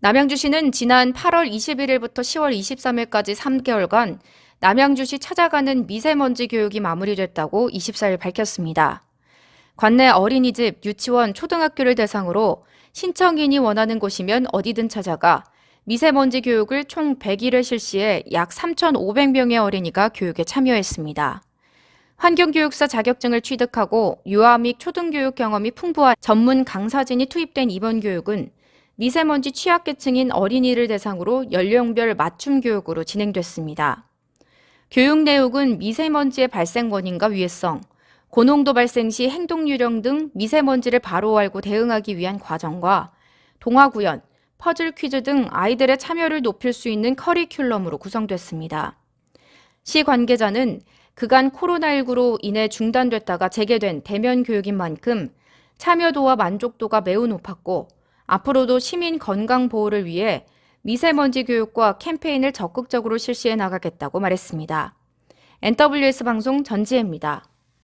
남양주시는 지난 8월 21일부터 10월 23일까지 3개월간 남양주시 찾아가는 미세먼지 교육이 마무리됐다고 24일 밝혔습니다. 관내 어린이집, 유치원, 초등학교를 대상으로 신청인이 원하는 곳이면 어디든 찾아가 미세먼지 교육을 총 100일을 실시해 약 3,500명의 어린이가 교육에 참여했습니다. 환경교육사 자격증을 취득하고 유아 및 초등교육 경험이 풍부한 전문 강사진이 투입된 이번 교육은 미세먼지 취약계층인 어린이를 대상으로 연령별 맞춤 교육으로 진행됐습니다. 교육 내용은 미세먼지의 발생 원인과 위해성, 고농도 발생 시 행동 유령 등 미세먼지를 바로 알고 대응하기 위한 과정과 동화 구연, 퍼즐 퀴즈 등 아이들의 참여를 높일 수 있는 커리큘럼으로 구성됐습니다. 시 관계자는 그간 코로나19로 인해 중단됐다가 재개된 대면 교육인 만큼 참여도와 만족도가 매우 높았고 앞으로도 시민 건강 보호를 위해 미세먼지 교육과 캠페인을 적극적으로 실시해 나가겠다고 말했습니다. NWS 방송 전지혜입니다.